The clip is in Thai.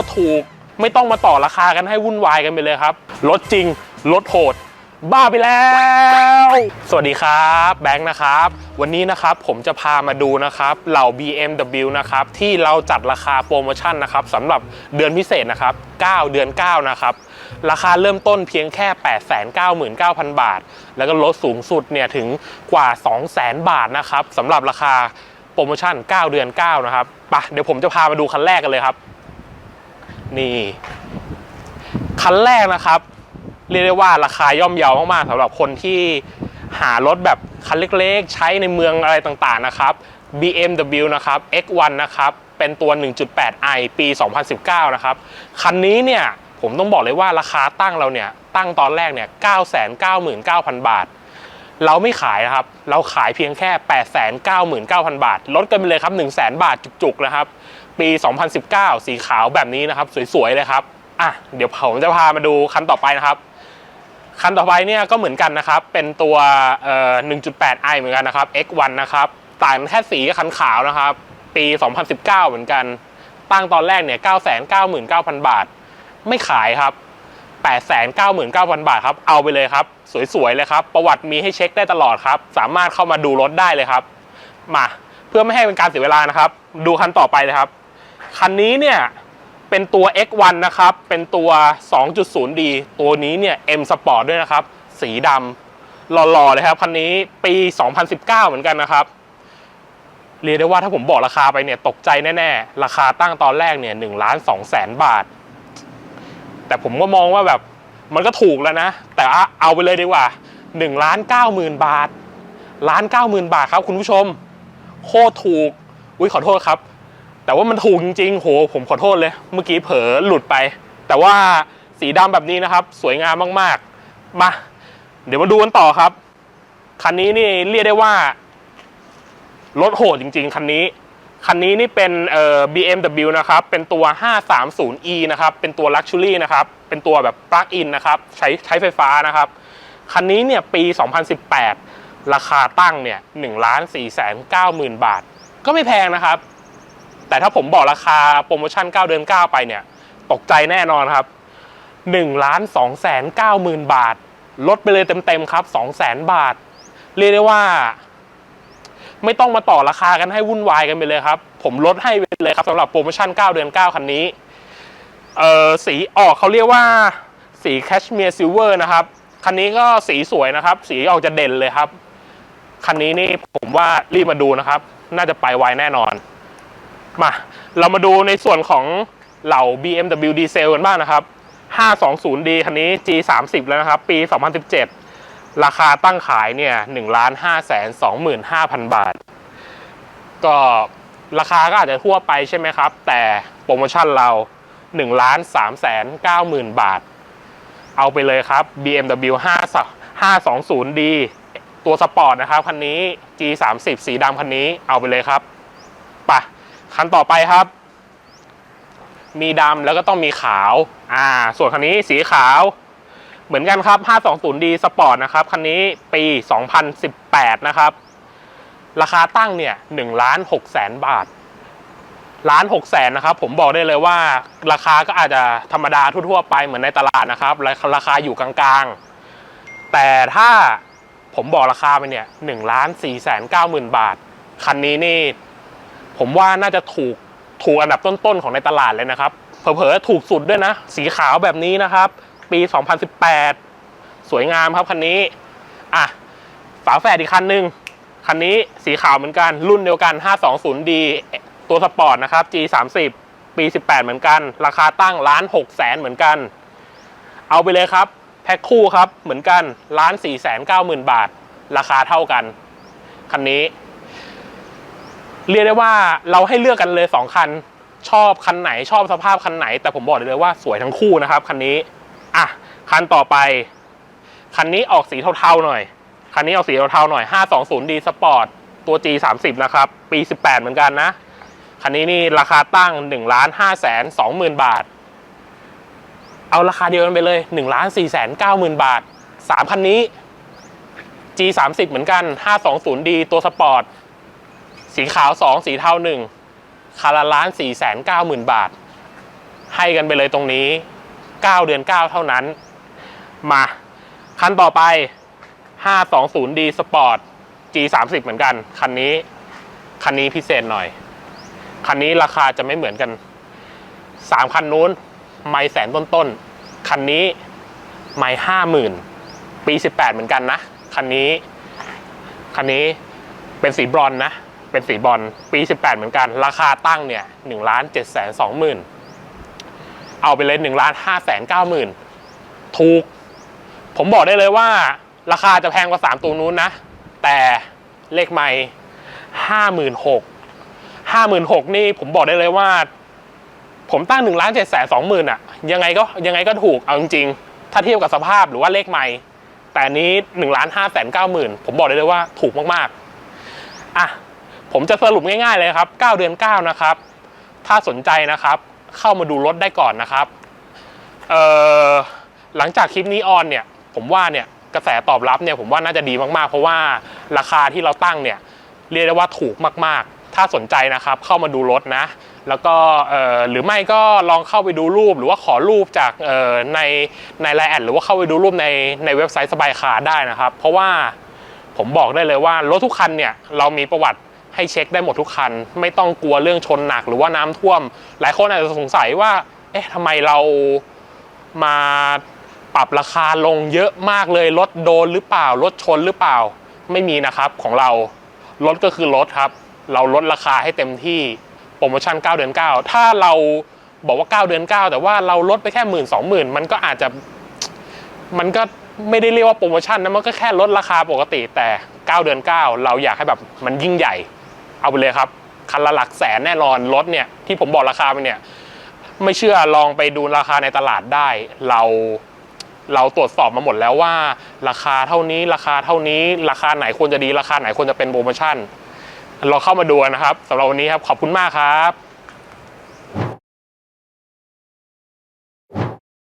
ตรถูก ไม่ต้องมาต่อราคากันให้วุ่นวายกันไปเลยครับรถจริงรถโหด บ้าไปแล้ว สวัสดีครับแบงค์นะครับ วันนี้นะครับผมจะพามาดูนะครับเหล่า BMW นะครับที่เราจัดราคาโปรโมชั่นนะครับสำหรับเดือนพิเศษนะครับ 9 เดือน 9 นะครับ ราคาเริ่มต้นเพียงแค่ 899,000 บาท แล้วก็ลดสูงสุดเนี่ยถึงกว่า 200,000 บาทนะครับสำหรับราคาโปรโมชั่น 9 เดือน 9 นะครับไปะเดี๋ยวผมจะพามาดูคันแรกกันเลยครับ นี่ คันแรกนะครับ เรียกได้ว่าราคาย่อมเยาวมากๆสำหรับคนที่หารถแบบคันเล็กๆ ใช้ในเมืองอะไรต่างๆนะครับ BMW นะครับ X1 นะครับ เป็นตัว 1.8i ปี 2019 นะครับ คันนี้เนี่ยผมต้องบอกเลยว่าราคาตั้งเราเนี่ย ตั้งตอนแรกเนี่ย 999,000 บาท เราไม่ขายนะครับ เราขายเพียงแค่ 899,000 บาท ลดกันไปเลยครับ 100,000บาทจุกๆนะครับ ปี 2019 สีขาวแบบนี้นะครับ สวยๆเลยครับอะเดี๋ยวผมจะพามาดูคันต่อไปนะครับ คันต่อไปเนี่ยก็เหมือนกันนะครับ เป็นตัวเอ่อ 1.8i เหมือนกันนะครับ X1 นะครับ ต่างแค่สีกับคันขาวนะครับ ปี 2019 เหมือนกัน ตั้งตอนแรกเนี่ย 999,000 บาท ไม่ขายครับ 899,000 บาทครับ เอาไปเลยครับ สวยๆเลยครับ ประวัติมีให้เช็คได้ตลอดครับ สามารถเข้ามาดูรถได้เลยครับ มา เพื่อไม่ให้เป็นการเสียเวลานะครับ ดูคันต่อไปเลยครับ คันนี้เนี่ยเป็นตัว X1 นะครับ เป็นตัว 2.0D ตัวนี้เนี่ย M Sport ด้วยนะครับ สีดำหล่อๆเลยครับ คันนี้ปี 2019 เหมือนกันนะครับ เรียกได้ว่าถ้าผมบอกราคาไปเนี่ยตกใจแน่ๆ ราคาตั้งตอนแรกเนี่ย1ล้าน2แสนบาท แต่ผมก็มองว่าแบบมันก็ถูกแล้วนะ แต่เอาไปเลยดีกว่า1ล้าน9หมื่นบาทล้าน9หมื่นบาทครับคุณผู้ชม โคตรถูก อุ้ยขอโทษครับ แต่ว่ามันถูกจริงๆโหผมขอโทษเลย เมื่อกี้เผลอหลุดไป แต่ว่าสีดำแบบนี้นะครับ สวยงามมากๆ มา เดี๋ยวมาดูกันต่อครับ คันนี้นี่เรียกได้ว่ารถโหดจริง ๆ คันนี้ คันนี้นี่เป็นเอ่อ BMW นะครับ เป็นตัว 530e นะครับ เป็นตัว Luxury นะครับ เป็นตัวแบบ Plug-in นะครับ ใช้ใช้ไฟฟ้านะครับ คันนี้เนี่ยปี 2018 ราคาตั้งเนี่ย1ล้าน4แสน9หมื่นบาท ก็ไม่แพงนะครับ แต่ถ้าผมบอกราคาโปรโมชั่น 9 เดือน 9 ไปเนี่ย ตกใจแน่นอนครับ1ล้าน2แสน9หมื่นบาท ลดไปเลยเต็มๆครับ2แสนบาท เรียกได้ว่า ไม่ต้องมาต่อราคากันให้วุ่นวายกันไปเลยครับ ผมลดให้ไปเลยครับสำหรับโปรโมชั่น 9 เดือน 9 คันนี้เออสีออกเขาเรียกว่าสีแคชเมียร์ซิลเวอร์นะครับ คันนี้ก็สีสวยนะครับ สีออกจะเด่นเลยครับ คันนี้นี่ผมว่ารีบมาดูนะครับ น่าจะไปไวแน่นอน มา เรามาดูในส่วนของเหล่า BMW Diesel กันบ้างนะครับ 520D คันนี้ G30 แล้วนะครับ ปี 2017 ราคาตั้งขายเนี่ย1ล้าน5แสน25,000 บาท ก็ราคาก็อาจจะทั่วไปใช่ไหมครับ แต่โปรโมชั่นเรา1ล้าน3แสน90,000 บาท เอาไปเลยครับ BMW 520d ตัวสปอร์ตนะครับคันนี้ G30 สีดำคันนี้เอาไปเลยครับ คันต่อไปครับ มีดำแล้วก็ต้องมีขาว อ่า ส่วนคันนี้สีขาว เหมือนกันครับ 520D Sport นะครับ คันนี้ปี 2018 นะครับ ราคาตั้งเนี่ย1ล้าน6แสนบาทล้าน6แสนนะครับ ผมบอกได้เลยว่าราคาก็อาจจะธรรมดาทั่วๆไปเหมือนในตลาดนะครับ ราคาอยู่กลางๆ แต่ถ้าผมบอกราคาไปเนี่ย1ล้าน4แสน9หมื่นบาท คันนี้นี่ ผมว่าน่าจะถูกถูกอันดับต้นๆของในตลาดเลยนะครับ เผลอๆถูกสุดด้วยนะ สีขาวแบบนี้นะครับ ปี 2018 สวยงามครับคันนี้อะฝาแฝดอีกคันหนึ่งคันนี้สีขาวเหมือนกัน รุ่นเดียวกัน 520D ตัวสปอร์ตนะครับ G30 ปี 18 เหมือนกัน ราคาตั้งล้าน6แสนเหมือนกัน เอาไปเลยครับ แพ็คคู่ครับเหมือนกันล้าน4แสน9หมื่นบาท ราคาเท่ากัน คันนี้ เรียกได้ว่าเราให้เลือกกันเลย 2 คัน ชอบคันไหนชอบสภาพคันไหน แต่ผมบอกเลยว่าสวยทั้งคู่นะครับคันนี้อะคันต่อไป คันนี้ออกสีเทาๆหน่อย คันนี้ออกสีเทาๆหน่อย 520D Sport ตัว G30 นะครับ ปี 18 เหมือนกันนะ คันนี้นี่ราคาตั้ง1ล้าน5แสน2หมื่นบาท เอาราคาเดียวกันไปเลย1ล้าน4แสน9หมื่นบาท 3 คันนี้ G30 เหมือนกัน 520D ตัวสปอร์ต สีขาว2สีเทา1คาราล้าน4แสน9หมื่นบาท ให้กันไปเลยตรงนี้9เดือน9เท่านั้น มาคันต่อไป 520D Sport G30 เหมือนกัน คันนี้ คันนี้พิเศษหน่อย คันนี้ราคาจะไม่เหมือนกัน 3 คันนู้น ไม่แสนต้นๆ คันนี้ไม่ห้าหมื่นปี 18 เหมือนกันนะ คันนี้ คันนี้เป็นสีบรอนนะ เป็นสีบอนซ์ปี 18 เหมือนกัน ราคาตั้งเนี่ย1ล้าน7แสน2หมื่นเอาไปเลย1ล้าน5แสน9หมื่นถูก ผมบอกได้เลยว่า ราคาจะแพงกว่า 3 ตัวนู้นนะ แต่เลขไม่ห้าหมื่นหกห้าหมื่นหกนี่ผมบอกได้เลยว่า ผมตั้ง1ล้าน7แสน2หมื่นอะยังไงก็ยังไงก็ถูกเอาจริงๆ ถ้าเทียบกับสภาพหรือว่าเลขไม่ แต่อันนี้1ล้าน5แสน9หมื่นผมบอกได้เลยว่าถูกมากๆอะ ผมจะสรุปง่ายๆเลยครับ 9 เดือน 9 นะครับ ถ้าสนใจนะครับ เข้ามาดูรถได้ก่อนนะครับเอ่อหลังจากคลิปนี้ออนเนี่ย ผมว่าเนี่ยกระแสตอบรับเนี่ยผมว่าน่าจะดีมากๆ เพราะว่าราคาที่เราตั้งเนี่ยเรียกได้ว่าถูกมากๆ ถ้าสนใจนะครับเข้ามาดูรถนะ แล้วก็หรือไม่ก็ลองเข้าไปดูรูปหรือว่าขอรูปจากในในไลน์แอดหรือว่าเข้าไปดูรูปในในเว็บไซต์สบายคาร์ได้นะครับ เพราะว่าผมบอกได้เลยว่ารถทุกคันเนี่ยเรามีประวัติ ให้เช็คได้หมดทุกคัน ไม่ต้องกลัวเรื่องชนหนักหรือว่าน้ำท่วม หลายคนอาจจะสงสัยว่า เอ๊ะทำไมเรามาปรับราคาลงเยอะมากเลยรถโดนหรือเปล่ารถชนหรือเปล่า ไม่มีนะครับของเรารถก็คือรถครับ เราลดราคาให้เต็มที่โปรโมชั่น 9 เดือน 9 ถ้าเราบอกว่า 9 เดือน 9 แต่ว่าเราลดไปแค่หมื่นสองหมื่นมันก็อาจจะมันก็ไม่ได้เรียกว่าโปรโมชั่นนะมันก็แค่ลดราคาปกติแต่ 9 เดือน 9 เราอยากให้แบบมันยิ่งใหญ่ เอาไปเลยครับ คันละหลักแสนแน่นอนรถเนี่ยที่ผมบอกราคาไปเนี่ยไม่เชื่อลองไปดูราคาในตลาดได้ เราเราตรวจสอบมาหมดแล้วว่า ราคาเท่านี้ราคาเท่านี้ ราคาไหนควรจะดีราคาไหนควรจะเป็นโปรโมชั่น เราเข้ามาดูนะครับสำหรับวันนี้ครับขอบคุณมากครับ